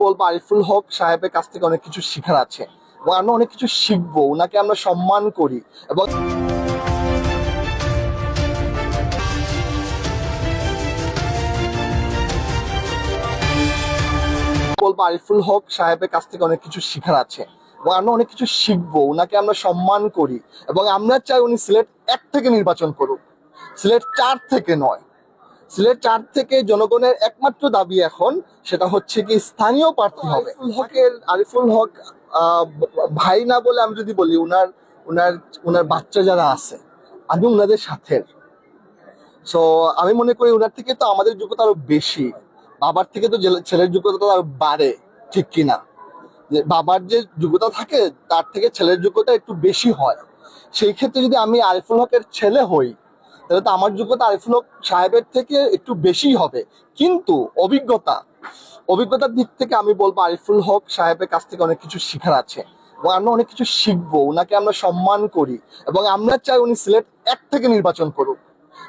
বলব আরিফুল হক সাহেবের কাছ থেকে অনেক কিছু শেখার আছে এবং আমরা অনেক কিছু শিখব ওনাকে আমরা সম্মান করি এবং বলব আরিফুল হক সাহেবের কাছ থেকে অনেক কিছু শেখার আছে এবং আমরা অনেক কিছু শিখব ওনাকে আমরা সম্মান করি এবং আমরা চাই উনি সিলেট এক থেকে নির্বাচন করুক। সিলেট চার থেকে নয় সিলেট চার থেকে জনগণের একমাত্র দাবি এখন সেটা হচ্ছে কি স্থানীয় প্রার্থী হবে। হকের আরিফুল হক ভাই না বলে আমি যদি বলি উনার উনার উনার বাচ্চা যারা আছে আমি উনাদের সাথে সো আমি মনে করি উনার থেকে তো আমাদের যোগ্যতা আরও বেশি। বাবার থেকে তো ছেলের যোগ্যতা আরও বাড়ে ঠিক কিনা? বাবার যে যোগ্যতা থাকে তার থেকে ছেলের যোগ্যতা একটু বেশি হয়। সেই ক্ষেত্রে যদি আমি আরিফুল হকের ছেলে হই তাহলে তো আমার যোগ্যতা আরিফুল হক সাহেবের থেকে একটু বেশি হবে। কিন্তু অভিজ্ঞতা, অভিজ্ঞতার দিক থেকে আমি বলব আরিফুল হক সাহেবের কাছ থেকে অনেক কিছু শেখার আছে এবং আমরা অনেক কিছু শিখব ওনাকে আমরা সম্মান করি এবং আমরা চাই উনি সিলেট এক থেকে নির্বাচন করুক।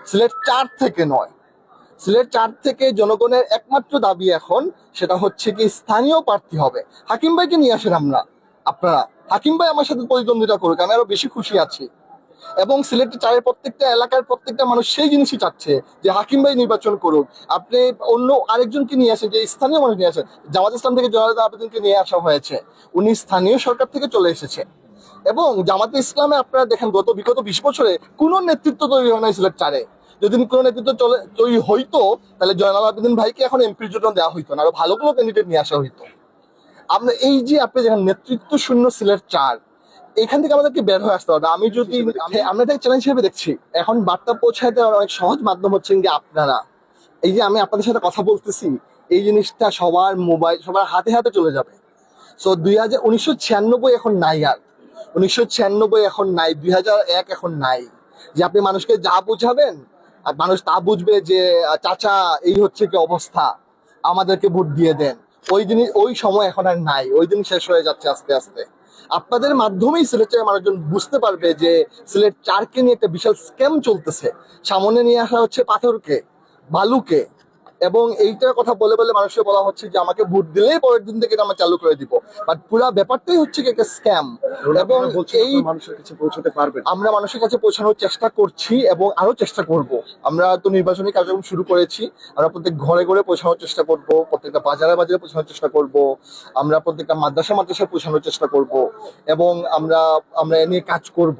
সিলেট চার থেকে নয়। সিলেট চার থেকে জনগণের একমাত্র দাবি এখন সেটা হচ্ছে কি স্থানীয় প্রার্থী হবে। হাকিম ভাইকে নিয়ে আসেন আমরা, আপনারা। হাকিম ভাই আমার সাথে প্রতিদ্বন্দ্বিতা করুক, আমি আরও বেশি খুশি আছি। এবং সিলেটের চারের প্রত্যেকটা এলাকার প্রত্যেকটা মানুষ সেই জিনিসই চাচ্ছে, যে হাকিম ভাই নির্বাচন করুক। আপনি অন্য আরেকজনকে নিয়ে আসেন, যে স্থানীয় মানুষ নিয়ে আসেন, জামাত ইসলাম থেকে জয়নাল আবেদিনকে নিয়ে আসা হয়েছে। উনি স্থানীয় সরকার থেকে চলে এসেছে। এবং জামাতে ইসলামে আপনারা দেখেন, গত বিগত বিশ বছরে কোনো নেতৃত্ব তৈরি হয় না সিলেট চারে। যদি কোনো নেতৃত্ব চলে, তৈরি হইতো, তাহলে জয়নাল আবেদিন ভাইকে এখন এমপির জন্য দেওয়া হইতো না, আরও ভালো কোনো ক্যান্ডিডেট নিয়ে আসা হইতো। আমরা এই যে আপনি দেখেন নেতৃত্ব শূন্য সিলেট চার এখান থেকে আমাদেরকে বের হয়ে আসতে হবে আমি যদি আমি- আমরা এটাকে চ্যালেঞ্জ হিসেবে দেখছি। এখন বার্তা দেওয়ার অনেক সহজ মাধ্যম হচ্ছেন যে আপনারা। এই যে আমি আপনাদের সাথে কথা বলতেছি এই জিনিসটা সবার মোবাইল সবার হাতে হাতে চলে যাবে। সো দুই হাজার উনিশশো ছিয়ানব্বই এখন নাই আর। উনিশশো ছিয়ানব্বই এখন নাই দুই হাজার এক এখন নাই। যে আপনি মানুষকে যা বুঝাবেন আর মানুষ তা বুঝবে যে চাচা এই হচ্ছে কি অবস্থা। আমাদেরকে ভোট দিয়ে দেন। ওই জিনিস ওই সময় এখন আর নাই। ওই দিন শেষ হয়ে যাচ্ছে আস্তে আস্তে। আপনাদের মাধ্যমেই সিলেটের মানুষজন বুঝতে পারবে যে সিলেট চারকে নিয়ে একটা বিশাল স্ক্যাম চলতেছে। সামনে নিয়ে আসা হচ্ছে পাথরকে, বালুকে এবং এইটার কথা বলে বলে মানুষকে বলা হচ্ছে যে আমাকে ভোট দিলেই পরের দিন থেকে আমরা চালু করে দিব। বাট পুরো ব্যাপারটাই হচ্ছে কি একটা স্ক্যাম। এবং এই মানুষের কাছে পৌঁছতে পারবে আমরা মানুষের কাছে পৌঁছানোর চেষ্টা করছি এবং আরও চেষ্টা করব। আমরা তো নির্বাচনী কার্যক্রম শুরু করেছি। আমরা প্রত্যেক ঘরে ঘরে পৌঁছানোর চেষ্টা করব প্রত্যেকটা বাজারে বাজারে পৌঁছানোর চেষ্টা করব আমরা প্রত্যেকটা মাদ্রাসা মাদ্রাসায় পৌঁছানোর চেষ্টা করব এবং আমরা আমরা এ নিয়ে কাজ করব।